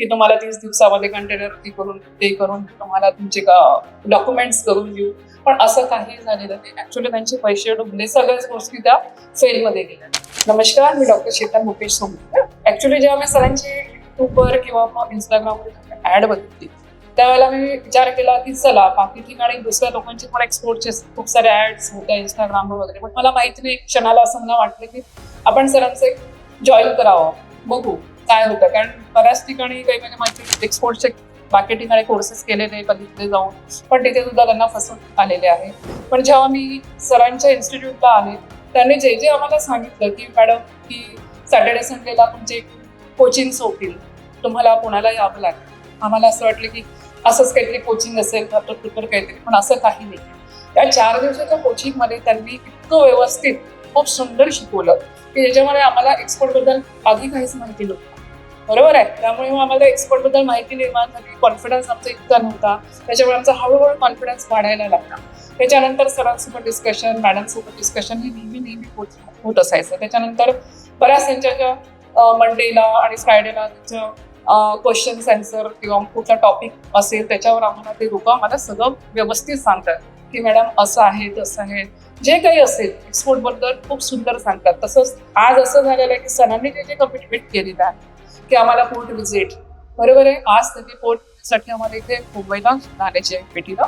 की तुम्हाला तीस दिवसामध्ये कंटेनर ते करून ते करून तुम्हाला तुमचे डॉक्युमेंट्स करून देऊ. पण असं काही झालेलं नाही. ऍक्च्युली त्यांचे पैसे डुबले. सगळ्याच गोष्टी त्या फेलमध्ये गेल्या. नमस्कार मी डॉक्टर शेतन मुकेश सोमकर ऍक्च्युली जेव्हा मी सरांची युट्यूबवर किंवा मग इंस्टाग्रामवर ऍड बघितली त्यावेळेला मी विचार केला की चला बाकी ठिकाणी दुसऱ्या लोकांचे पण एक्सपोर्टचे खूप सारे ऍड्स होत्या इंस्टाग्रामवर वगैरे. पण मला माहिती नाही क्षणाला असं मला वाटलं की आपण सरांचं जॉईन करावं. बघू. काय होतं? कारण बऱ्याच ठिकाणी काही म्हणजे माहिती एक्सपोर्टचे बाकी ठिकाणी कोर्सेस केलेले बघितले जाऊन. पण तिथे सुद्धा त्यांना फसवून आलेले आहे. पण जेव्हा मी सरांच्या इन्स्टिट्यूटला आले त्यांनी जे जे आम्हाला सांगितलं की मॅडम की सॅटर्डे संडेला तुमचे कोचिंग होतील. तुम्हाला पुण्याला यावं लागेल? आम्हाला असं वाटलं की असंच काहीतरी कोचिंग असेल तर तुतर काहीतरी पण असं काही नाही. त्या चार दिवसाच्या कोचिंगमध्ये त्यांनी इतकं व्यवस्थित खूप सुंदर शिकवलं. की ज्याच्यामध्ये आम्हाला एक्सपोर्टबद्दल आधी काहीच माहिती नव्हतं. बरोबर आहे? त्यामुळे मग आम्हाला एक्सपोर्टबद्दल माहिती निर्माण झाली. कॉन्फिडन्स आमचा इतका नव्हता. त्याच्यामुळे आमचा हळूहळू कॉन्फिडन्स वाढायला लागला. त्याच्यानंतर सरांसोबत डिस्कशन मॅडमसोबत डिस्कशन हे नेहमी नेहमी होत होत असायचं. त्याच्यानंतर बऱ्याच त्यांच्या ज्या मंडेला आणि फ्रायडेला त्यांचं क्वेश्चन्स आन्सर किंवा कुठला टॉपिक असेल त्याच्यावर आम्हाला ते लोक आम्हाला सगळं व्यवस्थित सांगतात. की मॅडम असं आहे तसं आहे. जे काही असेल एक्सपोर्टबद्दल खूप सुंदर सांगतात. तसंच आज असं झालेलं आहे की सरांनी जे जे कमिटमेंट केलेलं आहे की आम्हाला पोर्ट विजिट बरोबर आहे? आज त्यांनी पोर्टसाठी आम्हाला इथे मुंबईला आल्याची आहे भेटीला.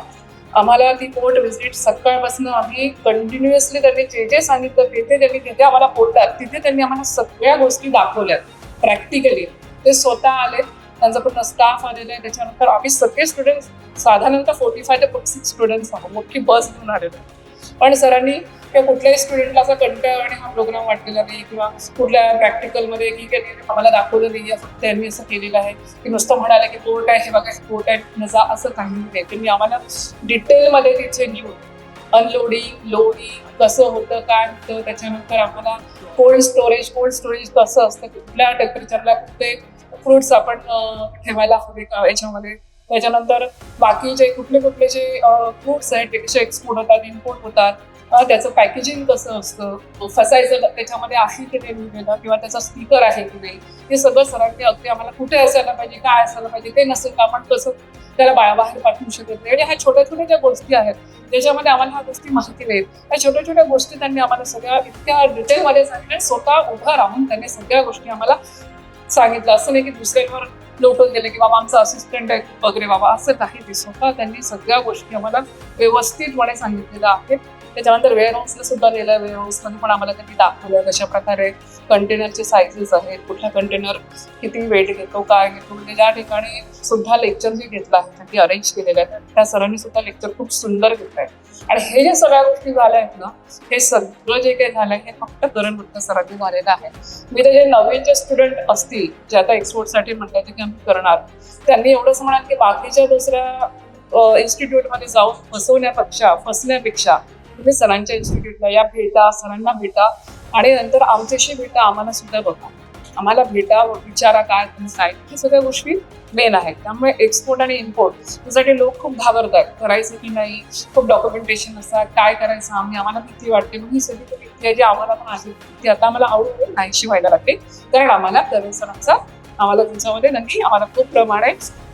आम्हाला ती पोर्ट विजिट सकाळपासून आम्ही कंटिन्युअसली त्यांनी जे जे सांगितलं तिथे त्यांनी तिथे आम्हाला पोर्टात तिथे त्यांनी आम्हाला सगळ्या गोष्टी दाखवल्यात. प्रॅक्टिकली ते स्वतः आले त्यांचा पूर्ण स्टाफ आलेला आहे त्याच्यानंतर आम्ही सगळे स्टुडंट साधारणतः फोर्टी फाय ते फोर्टी सिक्स स्टुडंट्स आहोत. मोठी बस घेऊन आलेलो आहे. पण सरांनी किंवा कुठल्याही स्टुडंटला असा कंटाळ आणि हा प्रोग्राम वाटलेला नाही किंवा कुठल्या प्रॅक्टिकलमध्ये की काही आम्हाला दाखवलं नाही फक्त त्यांनी असं केलेलं आहे. की नुसतं म्हणाले की कोर्ट आहे हे बघा कोर्ट आहे न जा असं काही नाही त्यांनी आम्हाला डिटेलमध्ये तिथे घेऊन अनलोडिंग लोडिंग कसं होतं काय होतं त्याच्यानंतर आम्हाला कोल्ड स्टोरेज कोल्ड स्टोरेज कसं असतं कुठल्या टेम्परेचरला कुठे फ्रुट्स आपण ठेवायला हवे का याच्यामध्ये? त्याच्यानंतर बाकी जे कुठले कुठले जे फ्रुट्स आहेत ते कसे एक्सपोर्ट होतात इम्पोर्ट होतात त्याचं पॅकेजिंग कसं असतं? फसायचं त्याच्यामध्ये आहे की नाही लिहिलेलं किंवा त्याचा स्पीकर आहे की नाही? हे सगळं सरांनी अगदी आम्हाला कुठे असायला पाहिजे काय असायला पाहिजे ते नसेल तर आपण कसं त्याला बाहेर पाठवू शकत नाही. आणि ह्या छोट्या छोट्या ज्या गोष्टी आहेत त्याच्यामध्ये आम्हाला ह्या गोष्टी माहिती नाहीत. ह्या छोट्या छोट्या गोष्टी त्यांनी आम्हाला सगळ्या इतक्या डिटेलमध्ये सांगितल्या स्वतः उभं राहून त्यांनी सगळ्या गोष्टी आम्हाला सांगितलं. असं नाही की दुसऱ्यांवर लोक गेले की बाबा आमचा असिस्टंट आहे वगैरे बाबा असं काही नाही त्यांनी सगळ्या गोष्टी आम्हाला व्यवस्थितपणे सांगितलेल्या आहेत. त्याच्यानंतर वेअर हाऊसला सुद्धा नेलं. वेअर हाऊसमध्ये पण आम्हाला त्यांनी दाखवलं कशा प्रकारे कंटेनरचे सायझेस आहेत कुठला कंटेनर किती वेट घेतो काय घेतो म्हणजे ज्या ठिकाणी सुद्धा लेक्चर जे घेतलं आहे त्यांनी अरेंज केलेले आहेत. त्या सरांनी सुद्धा लेक्चर खूप सुंदर घेत आहे. आणि हे जे सगळ्या गोष्टी झाल्या आहेत ना हे सगळं जे काही झालंय हे फक्त करण गुप्ता सरांनी झालेलं आहे. मी ते जे नवीन जे स्टुडंट असतील जे आता एक्सपोर्टसाठी म्हणतात की आम्ही करणार त्यांनी एवढंच म्हणाल की बाकीच्या दुसऱ्या इन्स्टिट्यूटमध्ये जाऊन फसवण्यापेक्षा फसण्यापेक्षा तुम्ही सरांच्या इन्स्टिट्यूटला या भेटा सरांना भेटा. आणि नंतर आमच्याशी भेटा आम्हाला सुद्धा बघा. आम्हाला भेटा विचारा काय तुम्ही काय? हे सगळ्या गोष्टी मेन आहेत. त्यामुळे एक्सपोर्ट आणि इम्पोर्ट यासाठी लोक खूप घाबरतात. करायचं की नाही? खूप डॉक्युमेंटेशन असतात. काय करायचं? आम्ही आम्हाला भीती वाटते. मग ही सगळी भीती आहे जी आम्हाला पण आहे. ती आता आम्हाला आवडून नाहीशी व्हायला लागते कारण आम्हाला करण आम्हाला तुमच्यामध्ये नक्की आम्हाला खूप प्रमाणे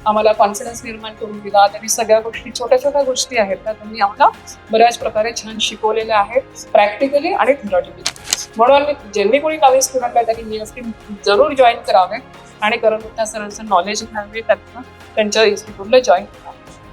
आम्हाला कॉन्फिडन्स निर्माण करून दिला. त्यांनी सगळ्या गोष्टी छोट्या छोट्या गोष्टी आहेत त्या त्यांनी आम्हाला बऱ्याच प्रकारे छान शिकवलेल्या आहेत प्रॅक्टिकली आणि थिअरॉटिकली म्हणून मी ज्यांनी कोणी नवीन स्टुडंट आहे त्यांनी मी असते जरूर जॉईन करावे. आणि करून त्या सरांचं नॉलेज घ्यावे त्यांना त्यांच्या इन्स्टिट्यूटला जॉईन करावे.